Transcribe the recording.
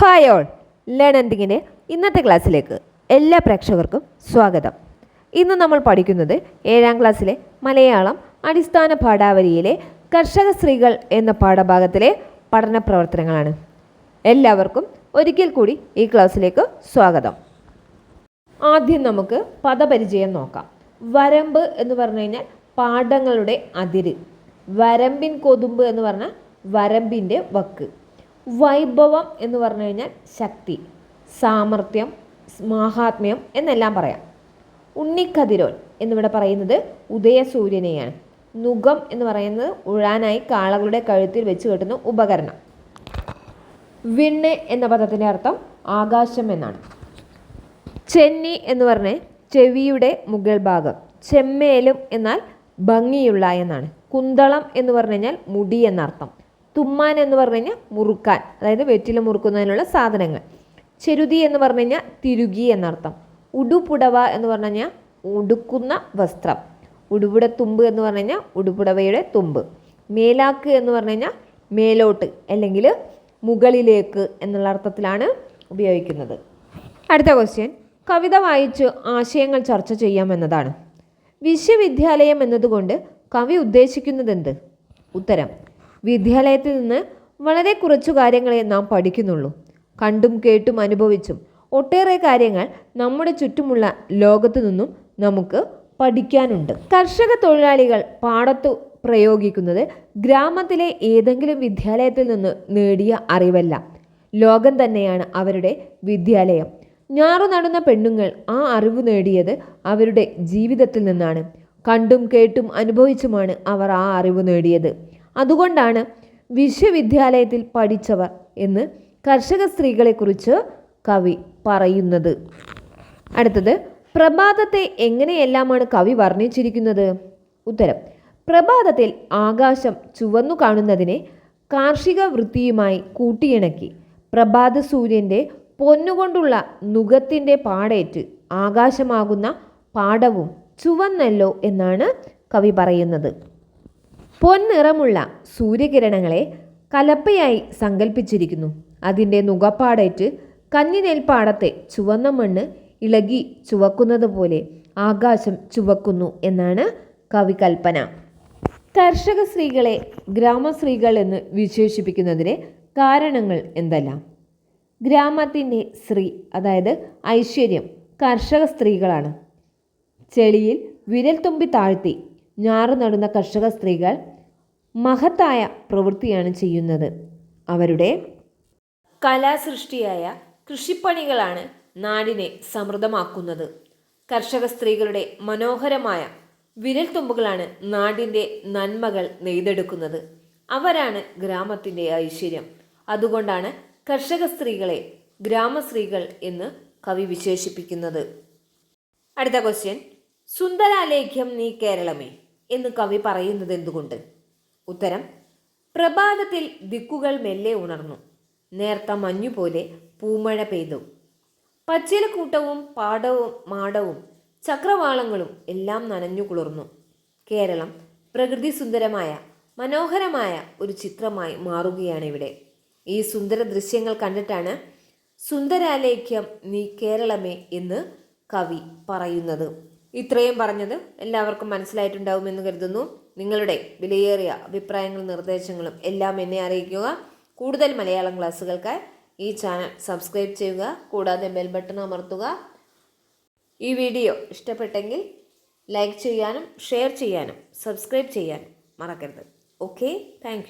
Hi all learn എന്തിങ്ങിന്റെ ഇന്നത്തെ ക്ലാസ്സിലേക്ക് എല്ലാ പ്രേക്ഷകർക്കും സ്വാഗതം. ഇന്ന് നമ്മൾ പഠിക്കുന്നത് ഏഴാം ക്ലാസ്സിലെ മലയാളം അടിസ്ഥാന പാഠാവലിയിലെ കർഷക സ്ത്രീകൾ എന്ന പാഠഭാഗത്തിലെ പഠന പ്രവർത്തനങ്ങളാണ്. എല്ലാവർക്കും ഒരിക്കൽ കൂടി ഈ ക്ലാസ്സിലേക്ക് സ്വാഗതം. ആദ്യം നമുക്ക് പദപരിചയം നോക്കാം. വരമ്പ് എന്ന് പറഞ്ഞു കഴിഞ്ഞാൽ പാഠങ്ങളുടെ അതിര്. വരമ്പിൻ കൊതുമ്പ് എന്ന് പറഞ്ഞാൽ വരമ്പിന്റെ വക്ക്. വൈഭവം എന്ന് പറഞ്ഞു കഴിഞ്ഞാൽ ശക്തി സാമർഥ്യം മാഹാത്മ്യം എന്നെല്ലാം പറയാം. ഉണ്ണിക്കതിരോൻ എന്നിവിടെ പറയുന്നത് ഉദയസൂര്യനെയാണ്. നുഖം എന്ന് പറയുന്നത് ഉഴാനായി കാളകളുടെ കഴുത്തിൽ വെച്ച് കെട്ടുന്ന ഉപകരണം. വിണ്ണ് എന്ന പദത്തിന്റെ അർത്ഥം ആകാശം എന്നാണ്. ചെന്നി എന്ന് പറഞ്ഞ ചെവിയുടെ മുകൾ ഭാഗം ചെമ്മേലും എന്നാൽ ഭംഗിയുള്ള എന്നാണ്. കുന്തളം എന്ന് പറഞ്ഞു കഴിഞ്ഞാൽ മുടി എന്നർത്ഥം. തുമ്മാൻ എന്ന് പറഞ്ഞു മുറുക്കാൻ അതായത് വെറ്റില മുറുക്കുന്നതിനുള്ള സാധനങ്ങൾ. ചെരുതി എന്ന് പറഞ്ഞു തിരുകി എന്നർത്ഥം. ഉടുപുടവ എന്ന് പറഞ്ഞു ഉടുക്കുന്ന വസ്ത്രം. ഉടുപുട തുമ്പ് എന്ന് പറഞ്ഞു ഉടുപുടവയുടെ തുമ്പ്. മേലാക്ക് എന്ന് പറഞ്ഞു മേലോട്ട് അല്ലെങ്കിൽ മുകളിലേക്ക് എന്നുള്ള അർത്ഥത്തിലാണ് ഉപയോഗിക്കുന്നത്. അടുത്ത ക്വസ്റ്റ്യൻ കവിത വായിച്ച് ആശയങ്ങൾ ചർച്ച ചെയ്യാമെന്നതാണ് വിശ്വവിദ്യാലയം എന്നതുകൊണ്ട് കവി ഉദ്ദേശിക്കുന്നത് ഉദ്ദേശിക്കുന്നതെന്ത്? ഉത്തരം വിദ്യാലയത്തിൽ നിന്ന് വളരെ കുറച്ചു കാര്യങ്ങളെ നാം പഠിക്കുന്നുള്ളൂ. കണ്ടും കേട്ടും അനുഭവിച്ചും ഒട്ടേറെ കാര്യങ്ങൾ നമ്മുടെ ചുറ്റുമുള്ള ലോകത്തു നിന്നും നമുക്ക് പഠിക്കാനുണ്ട്. കർഷക തൊഴിലാളികൾ പാടത്തു പ്രയോഗിക്കുന്നത് ഗ്രാമത്തിലെ ഏതെങ്കിലും വിദ്യാലയത്തിൽ നിന്ന് നേടിയ അറിവല്ല. ലോകം തന്നെയാണ് അവരുടെ വിദ്യാലയം. ഞാറു നടുന്ന പെണ്ണുങ്ങൾ ആ അറിവ് നേടിയത് അവരുടെ ജീവിതത്തിൽ നിന്നാണ്. കണ്ടും കേട്ടും അനുഭവിച്ചുമാണ് അവർ ആ അറിവ് നേടിയത്. അതുകൊണ്ടാണ് വിശ്വവിദ്യാലയത്തിൽ പഠിച്ചവർ എന്ന് കർഷക സ്ത്രീകളെക്കുറിച്ച് കവി പറയുന്നത്. അടുത്തത് പ്രഭാതത്തെ എങ്ങനെയെല്ലാമാണ് കവി വർണിച്ചിരിക്കുന്നത്? ഉത്തരം പ്രഭാതത്തിൽ ആകാശം ചുവന്നു കാണുന്നതിനെ കാർഷിക വൃത്തിയുമായി കൂട്ടിയിണക്കി. പ്രഭാത സൂര്യന്റെ പൊന്നുകൊണ്ടുള്ള നുഖത്തിന്റെ പാടേറ്റ് ആകാശമാകുന്ന പാടവും ചുവന്നല്ലോ എന്നാണ് കവി പറയുന്നത്. പൊൻനിറമുള്ള സൂര്യകിരണങ്ങളെ കലപ്പയായി സങ്കല്പിച്ചിരിക്കുന്നു അതിന്റെ നുകപ്പാടേറ്റ് കഞ്ഞിനെൽപ്പാടത്തെ ചുവന്ന മണ്ണ് ഇളകി ചുവക്കുന്നത് പോലെ ആകാശം ചുവക്കുന്നു എന്നാണ് കവി കൽപ്പന കർഷക സ്ത്രീകളെ ഗ്രാമസ്ത്രീകൾ എന്ന് വിശേഷിപ്പിക്കുന്നതിന് കാരണങ്ങൾ എന്തെല്ലാം? ഗ്രാമത്തിന്റെ സ്ത്രീ അതായത് ഐശ്വര്യം കർഷക സ്ത്രീകളാണ്. ചെളിയിൽ വിരൽ തുമ്പി താഴ്ത്തി ഞാറു നടുന്ന കർഷക സ്ത്രീകൾ മഹത്തായ പ്രവൃത്തിയാണ് ചെയ്യുന്നത്. അവരുടെ കലാസൃഷ്ടിയായ കൃഷിപ്പണികളാണ് നാടിനെ സമൃദ്ധമാക്കുന്നത്. കർഷക സ്ത്രീകളുടെ മനോഹരമായ വിരൽത്തുമ്പുകളാണ് നാടിന്റെ നന്മകൾ നെയ്തെടുക്കുന്നത്. അവരാണ് ഗ്രാമത്തിന്റെ ഐശ്വര്യം. അതുകൊണ്ടാണ് കർഷക സ്ത്രീകളെ ഗ്രാമസ്ത്രീകൾ എന്ന് കവി വിശേഷിപ്പിക്കുന്നത്. അടുത്ത ക്വസ്റ്റ്യൻ സുന്ദരാലേഖ്യം നീ കേരളമേ. എന്ന് കവി പറയുന്നത് എന്തുകൊണ്ട്? ഉത്തരം പ്രഭാതത്തിൽ ദിക്കുകൾ മെല്ലെ ഉണർന്നു. നേർത്ത മഞ്ഞുപോലെ പൂമഴ പെയ്തു. പച്ചിലക്കൂട്ടവും പാടവും മാടവും ചക്രവാളങ്ങളും എല്ലാം നനഞ്ഞു കുളിർന്നു. കേരളം പ്രകൃതി സുന്ദരമായ മനോഹരമായ ഒരു ചിത്രമായി മാറുകയാണ് ഇവിടെ ഈ സുന്ദര ദൃശ്യങ്ങൾ കണ്ടിട്ടാണ് സുന്ദരാലേഖ്യം നീ കേരളമേ എന്ന് കവി പറയുന്നത്. ഇത്രയും പറഞ്ഞത് എല്ലാവർക്കും മനസ്സിലായിട്ടുണ്ടാവുമെന്ന് കരുതുന്നു. നിങ്ങളുടെ വിലയേറിയ അഭിപ്രായങ്ങളും നിർദ്ദേശങ്ങളും എല്ലാം എന്നെ അറിയിക്കുക. കൂടുതൽ മലയാളം ക്ലാസ്സുകൾക്കായി ഈ ചാനൽ സബ്സ്ക്രൈബ് ചെയ്യുക. കൂടാതെ ബെൽ ബട്ടൺ അമർത്തുക. ഈ വീഡിയോ ഇഷ്ടപ്പെട്ടെങ്കിൽ ലൈക്ക് ചെയ്യാനും ഷെയർ ചെയ്യാനും സബ്സ്ക്രൈബ് ചെയ്യാനും മറക്കരുത്. Okay thank